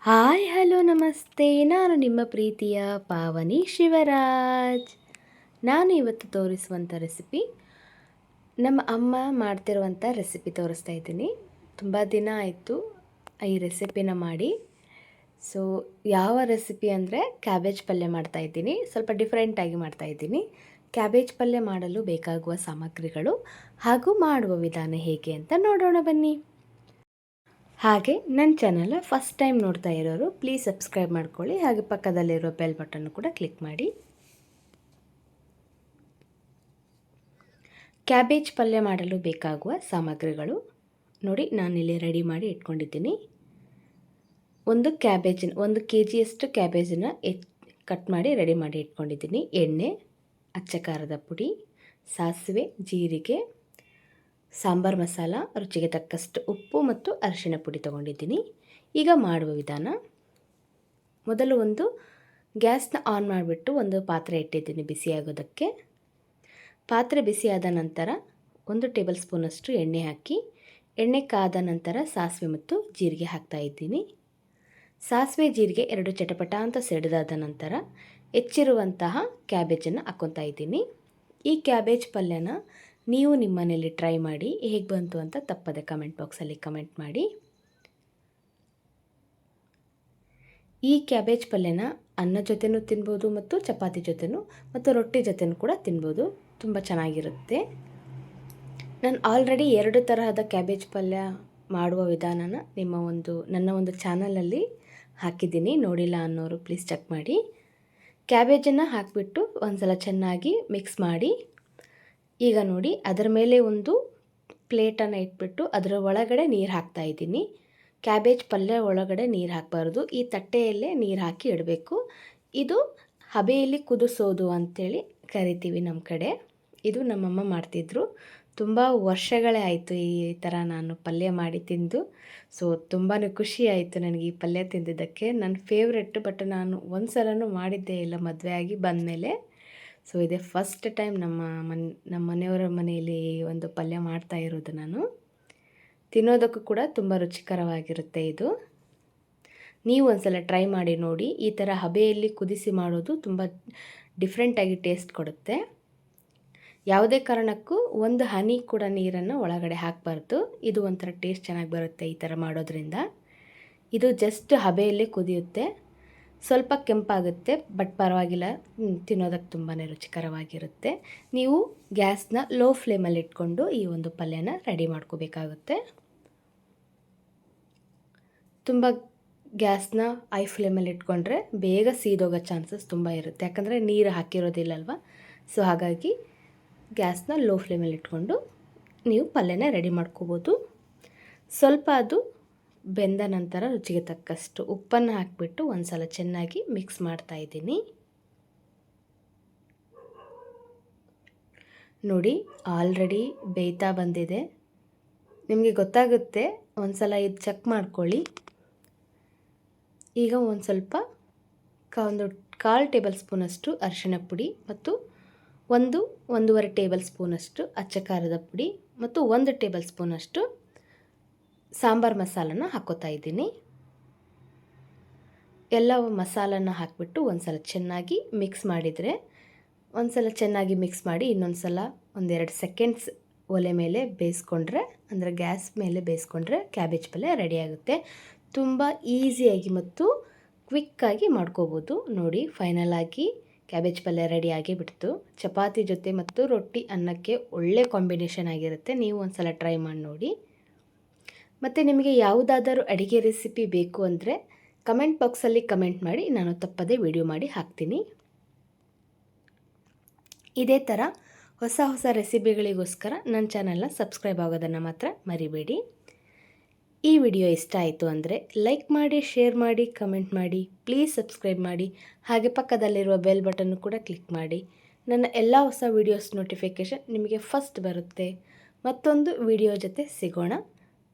Hi, hello, ನಮಸ್ತೆ. ನಾನು ನಿಮ್ಮ ಪ್ರೀತಿಯ ಪಾವನಿ ಶಿವರಾಜ್. ನಾನು ಇವತ್ತು ತೋರಿಸುವಂಥ ರೆಸಿಪಿ, ನಮ್ಮ ಅಮ್ಮ ಮಾಡ್ತಿರುವಂಥ ರೆಸಿಪಿ ತೋರಿಸ್ತಾ ಇದ್ದೀನಿ. ತುಂಬ ದಿನ ಆಯಿತು ಈ ರೆಸಿಪಿನ ಮಾಡಿ. ಸೊ, ಯಾವ ರೆಸಿಪಿ ಅಂದರೆ ಕ್ಯಾಬೇಜ್ ಪಲ್ಯ ಮಾಡ್ತಾಯಿದ್ದೀನಿ ಸ್ವಲ್ಪ ಡಿಫ್ರೆಂಟಾಗಿ ಮಾಡ್ತಾಯಿದ್ದೀನಿ ಕ್ಯಾಬೇಜ್ ಪಲ್ಯ ಮಾಡಲು ಬೇಕಾಗುವ ಸಾಮಗ್ರಿಗಳು ಹಾಗೂ ಮಾಡುವ ವಿಧಾನ ಹೇಗೆ ಅಂತ ನೋಡೋಣ ಬನ್ನಿ. ಹಾಗೆ ನನ್ನ ಚಾನಲ್ ಫಸ್ಟ್ ಟೈಮ್ ನೋಡ್ತಾ ಇರೋರು ಪ್ಲೀಸ್ ಸಬ್ಸ್ಕ್ರೈಬ್ ಮಾಡ್ಕೊಳ್ಳಿ. ಹಾಗೆ ಪಕ್ಕದಲ್ಲಿರೋ ಬೆಲ್ ಬಟನ್ ಕೂಡ ಕ್ಲಿಕ್ ಮಾಡಿ. ಕ್ಯಾಬೇಜ್ ಪಲ್ಯ ಮಾಡಲು ಬೇಕಾಗುವ ಸಾಮಗ್ರಿಗಳು. ನೋಡಿ, ನಾನಿಲ್ಲಿ ರೆಡಿ ಮಾಡಿ ಇಟ್ಕೊಂಡಿದ್ದೀನಿ. ಒಂದು ಕ್ಯಾಬೇಜನ್ನು ಒಂದು ಕೆ ಜಿಯಷ್ಟು ಕ್ಯಾಬೇಜನ್ನ ಎಚ್ ಕಟ್ ಮಾಡಿ ರೆಡಿ ಮಾಡಿ ಇಟ್ಕೊಂಡಿದ್ದೀನಿ. ಎಣ್ಣೆ ಅಚ್ಚ ಖಾರದ ಪುಡಿ, ಸಾಸಿವೆ, ಜೀರಿಗೆ. ಸಾಂಬಾರು ಮಸಾಲ, ರುಚಿಗೆ ತಕ್ಕಷ್ಟು ಉಪ್ಪು ಮತ್ತು ಅರಿಶಿಣ ಪುಡಿ ತೊಗೊಂಡಿದ್ದೀನಿ. ಈಗ ಮಾಡುವ ವಿಧಾನ, ಮೊದಲು ಒಂದು ಗ್ಯಾಸ್ನ ಆನ್ ಮಾಡಿಬಿಟ್ಟು ಒಂದು ಪಾತ್ರೆ ಇಟ್ಟಿದ್ದೀನಿ ಬಿಸಿಯಾಗೋದಕ್ಕೆ. ಪಾತ್ರೆ ಬಿಸಿಯಾದ ನಂತರ ಒಂದು ಟೇಬಲ್ ಸ್ಪೂನಷ್ಟು ಎಣ್ಣೆ ಹಾಕಿ, ಎಣ್ಣೆ ಕಾದ ನಂತರ ಸಾಸಿವೆ ಮತ್ತು ಜೀರಿಗೆ ಹಾಕ್ತಾ ಇದ್ದೀನಿ. ಸಾಸಿವೆ, ಜೀರಿಗೆ ಎರಡು ಚಟಪಟ ಅಂತ ಸಿಡಿದಾದ ನಂತರ ಹೆಚ್ಚಿರುವಂತಹ ಕ್ಯಾಬೇಜನ್ನು ಹಾಕ್ಕೊತಾ ಇದ್ದೀನಿ. ಈ ಕ್ಯಾಬೇಜ್ ಪಲ್ಯನ ನೀವು ನಿಮ್ಮ ಮನೇಲಿ ಟ್ರೈ ಮಾಡಿ ಹೇಗೆ ಬಂತು ಅಂತ ತಪ್ಪದೆ ಕಮೆಂಟ್ ಬಾಕ್ಸಲ್ಲಿ ಕಮೆಂಟ್ ಮಾಡಿ. ಈ ಕ್ಯಾಬೇಜ್ ಪಲ್ಯನ ಅನ್ನ ಜೊತೆನೂ ತಿನ್ಬೋದು ಮತ್ತು ಚಪಾತಿ ಜೊತೆನೂ ಮತ್ತು ರೊಟ್ಟಿ ಜೊತೆನೂ ಕೂಡ ತಿನ್ಬೋದು. ತುಂಬ ಚೆನ್ನಾಗಿರುತ್ತೆ. ನಾನು ಆಲ್ರೆಡಿ ಎರಡು ತರಹದ ಕ್ಯಾಬೇಜ್ ಪಲ್ಯ ಮಾಡುವ ವಿಧಾನನ ನಿಮ್ಮ ಒಂದು, ನನ್ನ ಒಂದು ಚಾನಲಲ್ಲಿ ಹಾಕಿದ್ದೀನಿ. ನೋಡಿಲ್ಲ ಅನ್ನೋರು ಪ್ಲೀಸ್ ಚೆಕ್ ಮಾಡಿ. ಕ್ಯಾಬೇಜನ್ನು ಹಾಕಿಬಿಟ್ಟು ಒಂದು ಸಲ ಚೆನ್ನಾಗಿ ಮಿಕ್ಸ್ ಮಾಡಿ. ಈಗ ನೋಡಿ, ಅದರ ಮೇಲೆ ಒಂದು ಪ್ಲೇಟನ್ನು ಇಟ್ಬಿಟ್ಟು ಅದರ ಒಳಗಡೆ ನೀರು ಹಾಕ್ತಾ ಇದ್ದೀನಿ. ಕ್ಯಾಬೇಜ್ ಪಲ್ಯ ಒಳಗಡೆ ನೀರು ಹಾಕಬಾರ್ದು. ಈ ತಟ್ಟೆಯಲ್ಲೇ ನೀರು ಹಾಕಿ ಇಡಬೇಕು. ಇದು ಹಬೆಯಲ್ಲಿ ಕುದಿಸೋದು ಅಂಥೇಳಿ ಕರಿತೀವಿ ನಮ್ಮ ಕಡೆ. ಇದು ನಮ್ಮಮ್ಮ ಮಾಡ್ತಿದ್ರು. ತುಂಬ ವರ್ಷಗಳೇ ಆಯಿತು ಈ ಥರ ನಾನು ಪಲ್ಯ ಮಾಡಿ ತಿಂದು. ಸೊ ತುಂಬಾ ಖುಷಿ ಆಯಿತು ನನಗೆ ಈ ಪಲ್ಯ ತಿಂದಿದ್ದಕ್ಕೆ. ನನ್ನ ಫೇವ್ರೆಟ್ ಬಟ್ ನಾನು ಒಂದು ಸಲನೂ ಮಾಡಿದ್ದೇ ಇಲ್ಲ ಮದುವೆ ಆಗಿ ಬಂದಮೇಲೆ. ಸೊ ಇದೇ ಫಸ್ಟ್ ಟೈಮ್ ನಮ್ಮ ಮನ್, ನಮ್ಮ ಮನೆಯವರ ಮನೆಯಲ್ಲಿ ಒಂದು ಪಲ್ಯ ಮಾಡ್ತಾ ಇರೋದು ನಾನು. ತಿನ್ನೋದಕ್ಕೂ ಕೂಡ ತುಂಬ ರುಚಿಕರವಾಗಿರುತ್ತೆ ಇದು. ನೀವು ಒಂದ್ಸಲ ಟ್ರೈ ಮಾಡಿ ನೋಡಿ. ಈ ಥರ ಹಬೆಯಲ್ಲಿ ಕುದಿಸಿ ಮಾಡೋದು ತುಂಬ ಡಿಫ್ರೆಂಟಾಗಿ ಟೇಸ್ಟ್ ಕೊಡುತ್ತೆ. ಯಾವುದೇ ಕಾರಣಕ್ಕೂ ಒಂದು ಹನಿ ಕೂಡ ನೀರನ್ನು ಒಳಗಡೆ ಹಾಕಬಾರ್ದು. ಇದು ಒಂಥರ ಟೇಸ್ಟ್ ಚೆನ್ನಾಗಿ ಬರುತ್ತೆ ಈ ಥರ ಮಾಡೋದ್ರಿಂದ. ಇದು ಜಸ್ಟ್ ಹಬೆಯಲ್ಲೇ ಕುದಿಯುತ್ತೆ. ಸ್ವಲ್ಪ ಕೆಂಪಾಗುತ್ತೆ ಬಟ್ ಪರವಾಗಿಲ್ಲ. ತಿನ್ನೋದಕ್ಕೆ ತುಂಬಾ ರುಚಿಕರವಾಗಿರುತ್ತೆ. ನೀವು ಗ್ಯಾಸ್ನ ಲೋ ಫ್ಲೇಮಲ್ಲಿ ಇಟ್ಕೊಂಡು ಈ ಒಂದು ಪಲ್ಯನ ರೆಡಿ ಮಾಡ್ಕೋಬೇಕಾಗುತ್ತೆ. ತುಂಬ ಗ್ಯಾಸ್ನ ಐ ಫ್ಲೇಮಲ್ಲಿ ಇಟ್ಕೊಂಡ್ರೆ ಬೇಗ ಸೀದೋಗೋ ಚಾನ್ಸಸ್ ತುಂಬ ಇರುತ್ತೆ. ಯಾಕಂದರೆ ನೀರು ಹಾಕಿರೋದಿಲ್ಲಲ್ವ? ಸೊ, ಹಾಗಾಗಿ ಗ್ಯಾಸ್ನ ಲೋ ಫ್ಲೇಮಲ್ಲಿ ಇಟ್ಕೊಂಡು ನೀವು ಪಲ್ಯನ ರೆಡಿ ಮಾಡ್ಕೋಬೋದು. ಸ್ವಲ್ಪ ಅದು ಬೆಂದ ನಂತರ ರುಚಿಗೆ ತಕ್ಕಷ್ಟು ಉಪ್ಪನ್ನು ಹಾಕಿಬಿಟ್ಟು ಒಂದು ಸಲ ಚೆನ್ನಾಗಿ ಮಿಕ್ಸ್ ಮಾಡ್ತಾ ಇದ್ದೀನಿ. ನೋಡಿ ಆಲ್ರೆಡಿ ಬೇಯ್ತಾ ಬಂದಿದೆ. ನಿಮಗೆ ಗೊತ್ತಾಗುತ್ತೆ ಒಂದು ಸಲ ಇದು ಚೆಕ್ ಮಾಡ್ಕೊಳ್ಳಿ. ಈಗ ಒಂದು ಸ್ವಲ್ಪ ಕ ಒಂದು ಕಾಲು ಟೇಬಲ್ ಸ್ಪೂನಷ್ಟು ಅರಿಶಿಣ ಪುಡಿ ಮತ್ತು ಒಂದು, ಒಂದೂವರೆ ಟೇಬಲ್ ಸ್ಪೂನಷ್ಟು ಅಚ್ಚ ಖಾರದ ಪುಡಿ ಮತ್ತು ಒಂದು ಟೇಬಲ್ ಸ್ಪೂನಷ್ಟು ಸಾಂಬಾರು ಮಸಾಲನ ಹಾಕೋತಾ ಇದ್ದೀನಿ. ಎಲ್ಲ ಮಸಾಲನ ಹಾಕಿಬಿಟ್ಟು ಒಂದು ಸಲ ಚೆನ್ನಾಗಿ ಮಿಕ್ಸ್ ಮಾಡಿದರೆ ಒಂದು ಸಲ ಚೆನ್ನಾಗಿ ಮಿಕ್ಸ್ ಮಾಡಿ ಇನ್ನೊಂದು ಸಲ ಒಂದೆರಡು ಸೆಕೆಂಡ್ಸ್ ಒಲೆ ಮೇಲೆ ಬೇಯಿಸ್ಕೊಂಡ್ರೆ, ಅಂದರೆ ಗ್ಯಾಸ್ ಮೇಲೆ ಬೇಯಿಸ್ಕೊಂಡ್ರೆ ಕ್ಯಾಬೇಜ್ ಪಲ್ಯ ರೆಡಿಯಾಗುತ್ತೆ ತುಂಬ ಈಸಿಯಾಗಿ ಮತ್ತು ಕ್ವಿಕ್ಕಾಗಿ ಮಾಡ್ಕೋಬೋದು. ನೋಡಿ, ಫೈನಲ್ ಆಗಿ ಕ್ಯಾಬೇಜ್ ಪಲ್ಯ ರೆಡಿಯಾಗಿ ಬಿಡ್ತು ಚಪಾತಿ ಜೊತೆ ಮತ್ತು ರೊಟ್ಟಿ ಅನ್ನಕ್ಕೆ ಒಳ್ಳೆ ಕಾಂಬಿನೇಷನ್ ಆಗಿರುತ್ತೆ. ನೀವು ಒಂದು ಸಲ ಟ್ರೈ ಮಾಡಿ ನೋಡಿ. ಮತ್ತು ನಿಮಗೆ ಯಾವುದಾದರೂ ಅಡುಗೆ ರೆಸಿಪಿ ಬೇಕು ಅಂದರೆ ಕಮೆಂಟ್ ಬಾಕ್ಸಲ್ಲಿ ಕಮೆಂಟ್ ಮಾಡಿ, ನಾನು ತಪ್ಪದೇ ವಿಡಿಯೋ ಮಾಡಿ ಹಾಕ್ತೀನಿ. ಇದೇ ಥರ ಹೊಸ ಹೊಸ ರೆಸಿಪಿಗಳಿಗೋಸ್ಕರ ನನ್ನ ಚಾನಲ್ನ ಸಬ್ಸ್ಕ್ರೈಬ್ ಆಗೋದನ್ನು ಮಾತ್ರ ಮರಿಬೇಡಿ. ಈ ವಿಡಿಯೋ ಇಷ್ಟ ಆಯಿತು ಅಂದರೆ ಲೈಕ್ ಮಾಡಿ, ಶೇರ್ ಮಾಡಿ, ಕಮೆಂಟ್ ಮಾಡಿ, ಪ್ಲೀಸ್ ಸಬ್ಸ್ಕ್ರೈಬ್ ಮಾಡಿ, ಹಾಗೆ ಪಕ್ಕದಲ್ಲಿರುವ ಬೆಲ್ ಬಟನ್ನು ಕೂಡ ಕ್ಲಿಕ್ ಮಾಡಿ. ನನ್ನ ಎಲ್ಲ ಹೊಸ ವೀಡಿಯೋಸ್ ನೋಟಿಫಿಕೇಷನ್ ನಿಮಗೆ ಫಸ್ಟ್ ಬರುತ್ತೆ. ಮತ್ತೊಂದು ವಿಡಿಯೋ ಜೊತೆ ಸಿಗೋಣ.